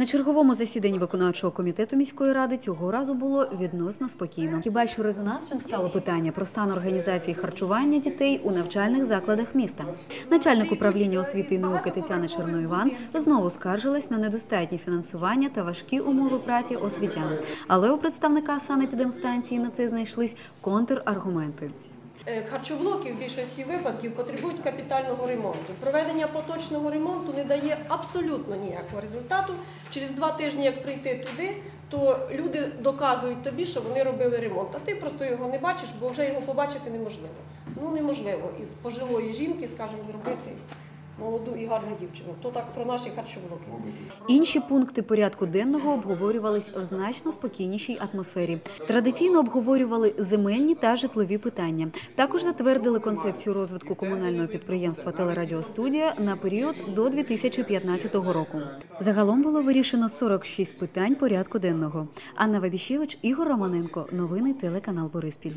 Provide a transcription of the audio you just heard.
На черговому засіданні виконавчого комітету міської ради цього разу було відносно спокійно. Хіба що резонансним стало питання про стан організації харчування дітей у навчальних закладах міста. Начальник управління освіти і науки Тетяна Черноїван знову скаржилась на недостатнє фінансування та важкі умови праці освітян. Але у представника санепідемстанції на це знайшлись контраргументи. Е, Харчоблоки в більшості випадків потребують капітального ремонту. Проведення поточного ремонту не дає абсолютно ніякого результату. Через два тижні, як прийти туди, то люди доказують тобі, що вони робили ремонт. А ти просто його не бачиш, бо вже його побачити неможливо. Ну неможливо із пожилої жінки, скажімо, зробити молоду і гарну дівчину. То так про наші харчоблоки. Інші пункти порядку денного обговорювались в значно спокійнішій атмосфері. Традиційно обговорювали земельні та житлові питання. Також затвердили концепцію розвитку комунального підприємства Телерадіостудія на період до 2015 року. Загалом було вирішено 46 питань порядку денного. Анна Вабішевич, Ігор Романенко. Новини телеканал Бориспіль.